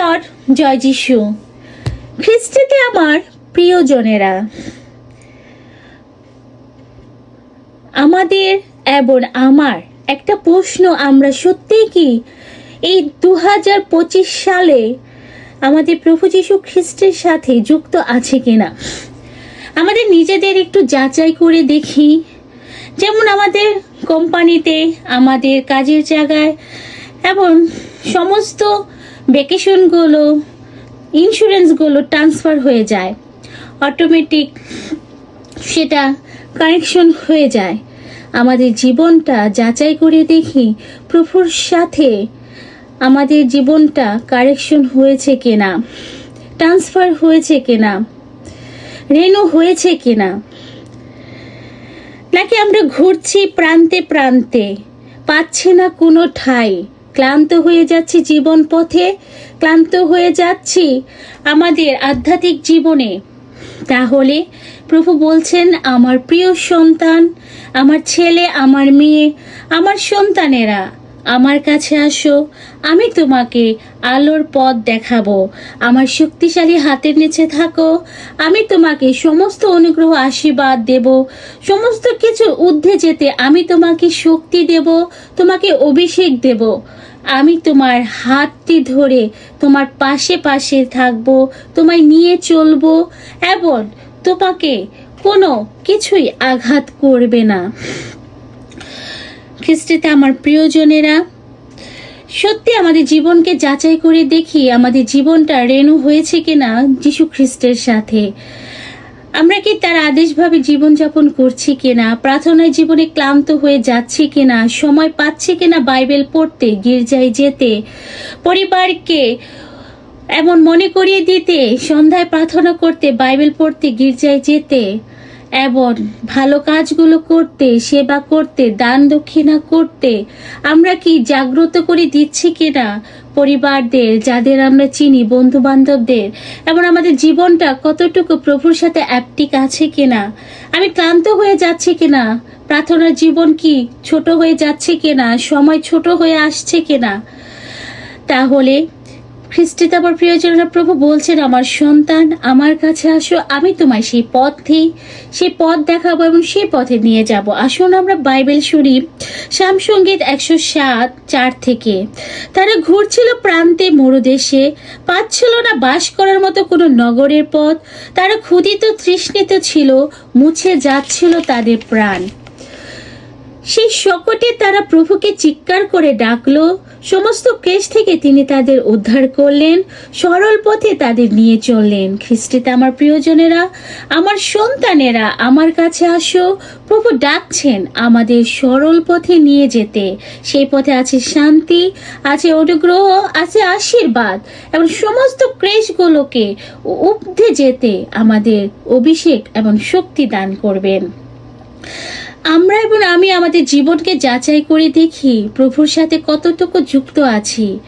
Lord জয় যিশু। খ্রিস্টিতে আমার প্রিয়জনেরা, আমাদের এবং আমার একটা প্রশ্ন, আমরা সত্যিই কি এই দু সালে আমাদের প্রভু যীশু খ্রিস্টের সাথে যুক্ত আছে কিনা? আমাদের নিজেদের একটু যাচাই করে দেখি। যেমন আমাদের কোম্পানিতে, আমাদের কাজের জায়গায়, এবং সমস্ত ভ্যাকেশনগুলো, ইন্স্যুরেন্সগুলো ট্রান্সফার হয়ে যায়। অটোমেটিক সেটা কানেকশন হয়ে যায়। আমাদের জীবনটা যাচাই করে দেখি প্রভুর সাথে আমাদের জীবনটা কারেকশন হয়েছে কিনা, ট্রান্সফার হয়েছে কিনা, রেনু হয়েছে কিনা। নাকি আমরা ঘুরছি প্রান্তে প্রান্তে, পাচ্ছি না কোনো ঠাই। ক্লান্ত হয়ে যাচ্ছি জীবন পথে, ক্লান্ত হয়ে যাচ্ছি আমাদের আধ্যাত্মিক জীবনে। তাহলে প্রভু বলছেন, আমার প্রিয় সন্তান, আমার ছেলে, আমার মেয়ে, আমার সন্তানেরা, আমার কাছে আসো, আমি তোমাকে আলোর পথ দেখাবো। আমার শক্তিশালী হাতের নিচে থাকো, আমি তোমাকে সমস্ত অনুগ্রহ, আশীর্বাদ দেব। সমস্ত কিছু ঊর্ধ্বে যেতে আমি তোমাকে শক্তি দেব, তোমাকে অভিষেক দেব। আমি তোমার হাতটি ধরে তোমার পাশে পাশে থাকব, তোমায় নিয়ে চলবো এবং তোমাকে কোনো কিছুই আঘাত করবে না। খ্রিস্টিতে আমার প্রিয়জনেরা, সত্যি আমাদের জীবনকে যাচাই করে দেখি আমাদের জীবনটা রেণু হয়েছে কিনা যিশু খ্রিস্টের সাথে। আমরা কি তার আদেশভাবে জীবনযাপন করছি কিনা, প্রার্থনায় জীবনে ক্লান্ত হয়ে যাচ্ছি কিনা, সময় পাচ্ছি কিনা বাইবেল পড়তে, গির্জায় যেতে, পরিবারকে এমন মনে করিয়ে দিতে, সন্ধ্যায় প্রার্থনা করতে, বাইবেল পড়তে, গির্জায় যেতে এবং ভালো কাজগুলো করতে, সেবা করতে, দান দক্ষিণা করতে, আমরা কি জাগ্রত করে দিচ্ছি কিনা পরিবারদের, যাদের আমরা চিনি বন্ধু বান্ধবদের এবং আমাদের জীবনটা কতটুকু প্রভুর সাথে অ্যাপটিক আছে কিনা? আমি ক্লান্ত হয়ে যাচ্ছে কিনা? প্রার্থনার জীবন কি ছোট হয়ে যাচ্ছে কিনা? সময় ছোট হয়ে আসছে কিনা? তাহলে খ্রিস্টিতে আমার প্রিয়জনেরা, প্রভু বলছেন, আমার সন্তান, আমার কাছে আসো, আমি তোমায় সেই পথ সেই পথ দেখাবো এবং সেই পথে নিয়ে যাব। আসুন আমরা বাইবেল শুনি শ্যামসঙ্গীত একশো সাত, চার থেকে, তারা ঘুরছিল প্রান্তে মরুদেশে, পাচ্ছিল না বাস করার মতো কোনো নগরের পথ, তারা ক্ষুদিত তৃষ্ণিত ছিল, মুছে যাচ্ছিল তাদের প্রাণ। সেই শকটে তারা প্রভুকে চিৎকার করে ডাকলো। সমস্ত কেশ থেকে তিনি তাদের উদ্ধার করলেন। সরল পথে তাদের নিয়ে চললেন। খ্রিস্টিতে আমার প্রিয়জনেরা, আমার সন্তানেরা, আমার কাছে আসো। প্রভু ডাকছেন আমাদের সরল পথে নিয়ে যেতে। সেই পথে আছে শান্তি, আছে অনুগ্রহ, আছে আশীর্বাদ এবং সমস্ত ক্রেশগুলোকে উপধে যেতে আমাদের অভিষেক এবং শক্তি দান করবেন। আমরা এবং আমি আমাদের জীবনকে যাচাই করে দেখি প্রভুর সাথে কতটুকু যুক্ত আছি।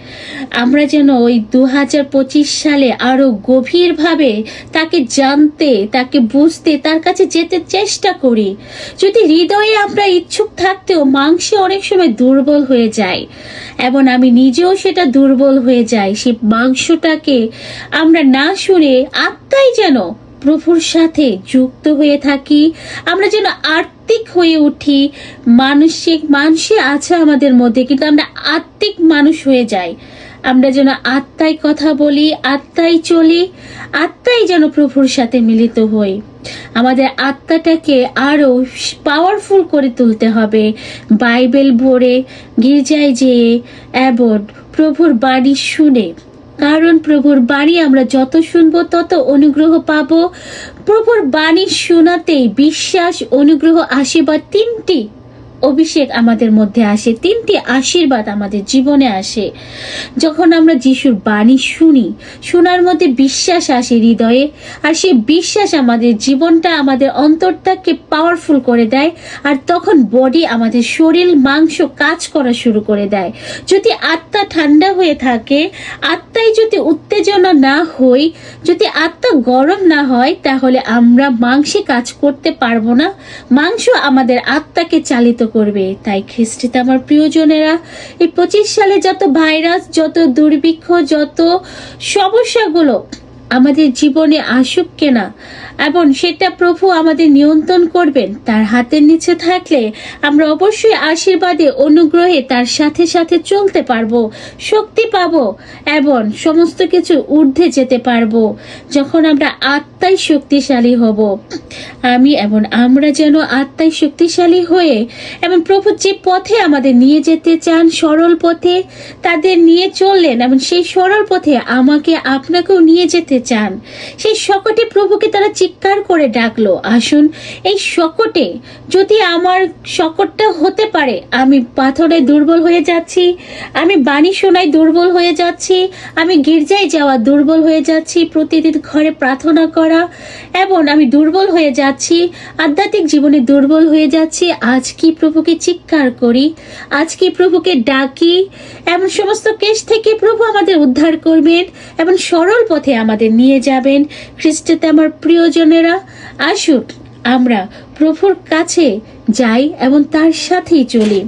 আমরা যেন ওই দু হাজার পঁচিশ সালে আরও গভীরভাবে তাকে জানতে, তাকে বুঝতে, তার কাছে যেতে চেষ্টা করি। যদি হৃদয়ে আমরা ইচ্ছুক থাকতেও মাংসে অনেক সময় দুর্বল হয়ে যায় এবং আমি নিজেও সেটা দুর্বল হয়ে যাই সেই মাংসটাকে আমরা না শুনে আত্মাই যেন প্রভুর সাথে যুক্ত হয়ে থাকি। আমরা যেন আত্মিক হয়ে উঠি। মানসিক মানসে আছে আমাদের মধ্যে, কিন্তু আমরা আত্মিক মানুষ হয়ে যাই। আমরা যেন আত্মায় কথা বলি, আত্মায় চলি, আত্মাই যেন প্রভুর সাথে মিলিত হই। আমাদের আত্মাটাকে আরও পাওয়ারফুল করে তুলতে হবে। বাইবেল ভরে গির্জায় যেয়ে এবং প্রভুর বাণী শুনে কারণ প্রভুর বাণী আমরা যত শুনব, তত অনুগ্রহ পাব। প্রভুর বাণী শোনাতেই বিশ্বাস, অনুগ্রহ, আশীর্বাদ তিনটি অভিষেক আমাদের মধ্যে আসে, তিনটি আশীর্বাদ আমাদের জীবনে আসে। যখন আমরা যিশুর বাণী শুনি, শোনার মধ্যে বিশ্বাস আসে হৃদয়ে, আর সেই বিশ্বাস আমাদের জীবনটা আমাদের অন্তরটাকে পাওয়ারফুল করে দেয়, আর তখন বডি আমাদের শরীর, মাংস কাজ করা শুরু করে দেয়। যদি আত্মা ঠান্ডা হয়ে থাকে আত্মায় যদি উত্তেজনা না হই, যদি আত্মা গরম না হয়, তাহলে আমরা মাংসে কাজ করতে পারব না। মাংস আমাদের আত্মাকে চালিত করবে। তাই খ্রিস্টিতে আমার প্রিয়জনেরা, এই পঁচিশ সালে যত ভাইরাস, যত দুর্ভিক্ষ, যত সমস্যাগুলো আমাদের জীবনে আসুক কেনা, এবং সেটা প্রভু আমাদের নিয়ন্ত্রণ করবেন, তার হাতের নিচে থাকলে আমরা অবশ্যই আশীর্বাদে, অনুগ্রহে তার সাথে সাথে চলতে পারব, শক্তি পাবো, এবং সমস্ত কিছু ঊর্ধ্বে যেতে পারব, যখন আমরা আত্মায় শক্তিশালী হব। আমি এবং আমরা যেন আত্মায় শক্তিশালী হয়ে এবং প্রভু যে পথে আমাদের নিয়ে যেতে চান, সরল পথে তাদের নিয়ে চললেন এবং সেই সরল পথে আমাকে আপনাকেও নিয়ে যেতে চান। সেই শকটে প্রভুকে তারা চিৎকার করে ডাকলো, আসুন, এই শকটে যদি আমার শকটটা হতে পারে, আমি পাথরে দুর্বল হয়ে যাচ্ছি, আমি বাণী শোনায় দুর্বল হয়ে যাচ্ছি, আমি গির্জায় যাওয়া দুর্বল হয়ে যাচ্ছি, প্রতিদিন ঘরে প্রার্থনা করা, এবং আমি দুর্বল হয়ে যাচ্ছি আধ্যাত্মিক জীবনে দুর্বল হয়ে যাচ্ছি, আজ কি প্রভুকে চিৎকার করি, আজ কি প্রভুকে ডাকি, এমন সমস্ত কেস থেকে প্রভু আমাদের উদ্ধার করবেন এবং সরল পথে আমাদের নিয়ে যাবেন। খ্রিস্টতে আমার প্রিয়জনেরা আসুক আমরা প্রভুর কাছে যাই এবং তার সাথেই চলি।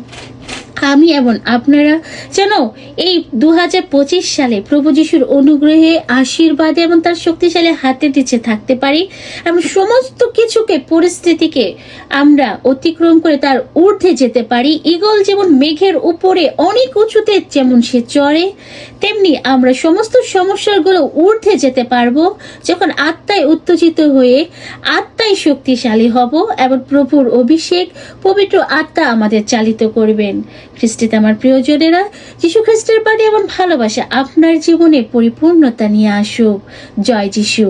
আমি এবং আপনারা যেন এই দু হাজার পঁচিশ সালে প্রভু যিশুর অনুগ্রহে, আশীর্বাদে এবং তার শক্তিশালী হাতে দিচ্ছে থাকতে পারি এবং সমস্ত কিছুকে, পরিস্থিতিকে আমরা অতিক্রম করে তার ঊর্ধ্বে যেতে পারি। ইগল যেমন মেঘের উপরে অনেক উঁচুতে, যেমন সে চড়ে তেমনি আমরা সমস্ত সমস্যাগুলো ঊর্ধ্বে যেতে পারব যখন আত্মায় উত্তেজিত হয়ে আত্মায় শক্তিশালী হব এবং প্রভুর অভিষেক পবিত্র আত্মা আমাদের চালিত করবেন। খ্রিস্টিতে আমার প্রিয়জনেরা যীশু খ্রিস্টের বাড়ি এবং ভালোবাসা আপনার জীবনে পরিপূর্ণতা নিয়ে আসুক। জয় যিশু।